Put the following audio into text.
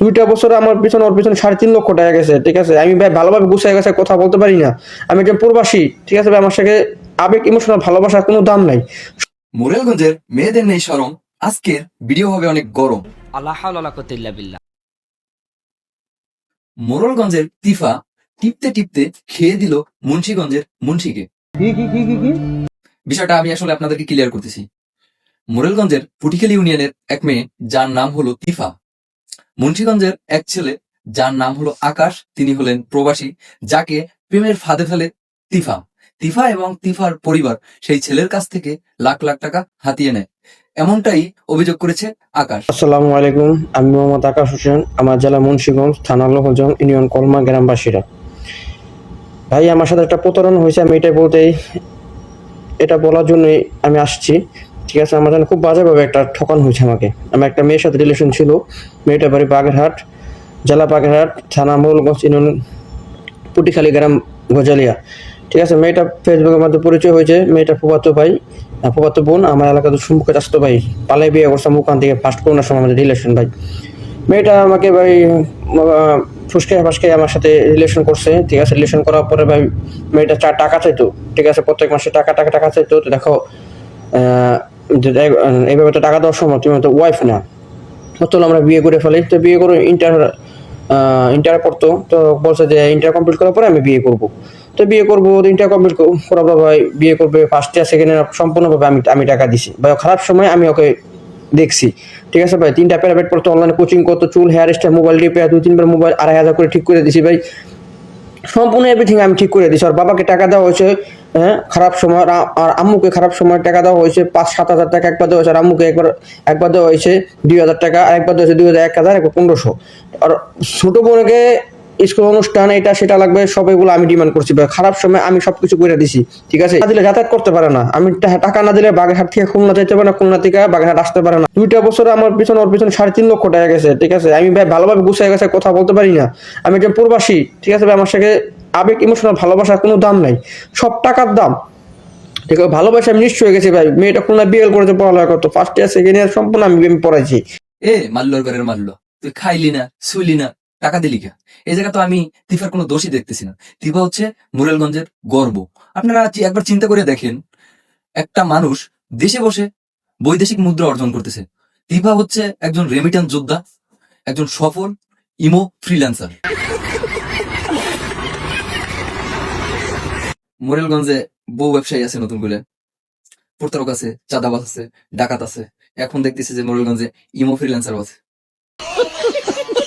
দুইটা বছর আমার পিছনে ওর পিছনে সাড়ে তিন লক্ষ টাকা গেছে ঠিক আছে? আমি ভাই ভালোভাবে গুছিয়ে গেছে কথা বলতে পারি না। আমি একজন প্রবাসী ঠিক আছে ভাই? আমার সাথে আবেগ ইমোশনাল ভালোবাসার কোনো দাম নাই। মোরেলগঞ্জের মেয়েদের নেই সরম আজকের ভিডিও হবে অনেক গরম। আল্লাহ বিল্লাহ। মোরলগঞ্জের তিফা টিপতে টিপতে খেয়ে দিল মুন্সিগঞ্জের মুন্সিকে। বিষয়টা আমি আসলে আপনাদেরকে ক্লিয়ার করতেছি। মোরেলগঞ্জের পুটিখালী ইউনিয়নের এক মেয়ে যার নাম হলো তিফা। মুন্সিগঞ্জের এক ছেলে, যার নাম হলো আকাশ, তিনি হলেন প্রবাসী, যাকে প্রেমের ফাঁদে ফেলে তিফা। তিফা এবং তিফার পরিবার সেই ছেলের কাছ থেকে লাখ লাখ টাকা হাতিয়ে নেয়। এমনটাই অভিযোগ করেছে আকাশ। আসসালামু আলাইকুম, আমি মোহাম্মদ আকাশ হোসেন, আমার জেলা মুন্সিগঞ্জ থানা লোহজং ইউনিয়ন কলমা গ্রামবাসীরা। ভাই, আমার সাথে একটা প্রতারণা হয়েছে, আমি এটাই বলতেই এটা বলার জন্যই আমি আসছি। ঠিক আছে আমার জন্য খুব বাজেভাবে একটা ঠকান হয়েছে আমাকে। আমার একটা মেয়ের সাথে রিলেশন ছিল মেয়েটা বাড়ি বাগেরহাট জেলা বাগেরহাট থানা মৌলগঞ্জ ইউনিয়ন পুটিখালী গ্রাম গজালিয়া। ঠিক আছে মেয়েটা ফেসবুকের মধ্যে পরিচয় হয়েছে মেয়েটা ফুফাতো ভাই আহ, বোন আমার এলাকাতে সম্মুখে চাস্তো ভাই পালাই বিয়ে করছে মুখান থেকে ফার্স্ট করোনার সময় আমাদের রিলেশন ভাই। মেয়েটা আমাকে ভাই ফুসকে ফাসকে আমার সাথে রিলেশন করছে ঠিক আছে রিলেশন করার পরে ভাই মেয়েটা চার টাকা চাইতো ঠিক আছে প্রত্যেক মাসে টাকা টাকা টাকা চাইতো তো দেখো এই- তো টাকা দেওয়ার সময় তুমি তো ওয়াইফ না। তো আমরা বিয়ে করে ফেলি। তো বিয়ে করে ইন্টার ইন্টার পড়তো তো বলছে যে ইন্টার কমপ্লিট করার পরে আমি বিয়ে করব। তো বিয়ে করব ইন্টার কমপ্লিট করার পর ভাই বিয়ে করবে ফার্স্ট ইয়ার সেকেন্ড ইয়ার সম্পূর্ণভাবে আমি আমি টাকা দিছি। ভাই, খারাপ সময় আমি ওকে দেখছি। ঠিক আছে ভাই? তিনটা প্রাইভেট পড়তো অনলাইনে কোচিং করতো, চুল হেয়ার স্টাইল মোবাইল রিপেয়ার দুই, তিনবার মোবাইল আড়াই হাজার করে ঠিক করে দিছি ভাই। সম্পূর্ণ এভরিথিং আমি ঠিক করে দিছি। আর বাবাকে টাকা দেওয়া হয়েছে হ্যাঁ খারাপ সময় আর আম্মুকে খারাপ সময় টাকা দেওয়া হয়েছে, পাঁচ, সাত হাজার টাকা একবার দেওয়া হয়েছে, আর আম্মুকে একবার একবার দেওয়া হয়েছে দুই হাজার টাকা, আর একবার দেওয়া হয়েছে দুই হাজার এক হাজার, একবার পনেরোশো। আর ছোট বোনকে স্কুল অনুষ্ঠান, এটা, সেটা লাগবে সবগুলো আমি ডিমান্ড করছি খারাপ সময় আমি সবকিছু করে দিছি, ঠিক আছে? না দিলে যাতায়াত করতে পারে না। আমি টাকা না দিলে বাগেরহাট থেকে খুলনা যেতে পারে না, খুলনা থেকে বাগেরহাট আসতে পারে না। দুইটা বছর আমার পিছনে, ওর পিছনে সাড়ে তিন লক্ষ টাকা গেছে, ঠিক আছে? আমি, ভাই, ভালোভাবে গুছিয়ে গেছে, কথা বলতে পারি না। আমি একজন প্রবাসী, ঠিক আছে? ভাই, আমার সাথে আবেগ ইমোশনাল ভালোবাসার কোনো দাম নাই। সব টাকার দাম। ঠিক আছে ভালোবাসা আমি নিশ্চয় গেছি ভাই। মেয়েটা খুলনা বিএল করেছে, পড়ালেখা করতো। ফার্স্ট ইয়ার সেকেন্ড ইয়ার সম্পূর্ণ আমি আমি পড়াইছি। এ, মাল্লোর ঘরের মাল্লো। তুই খাইলি না, শুইলি না, টাকা দিলি কে? এই জায়গা তো আমি তিফার কোনো দোষই দেখতেছি না। তিফা হচ্ছে মুরেলগঞ্জের গর্ব। আপনারা একবার চিন্তা করে দেখেন, একটা মানুষ দেশে বসে বৈদেশিক মুদ্রা অর্জন করতেছে। তিফা হচ্ছে একজন রেমিটান যোদ্ধা, একজন সফল ইমো ফ্রিল্যান্সার মোরেলগঞ্জে বউ ব্যবসায়ী আছে নতুন করে। প্রতারক আছে চাঁদাবাস আছে, ডাকাত আছে। এখন দেখতেছি যে মোরেলগঞ্জে ইমো ফ্রিল্যান্সার আছে।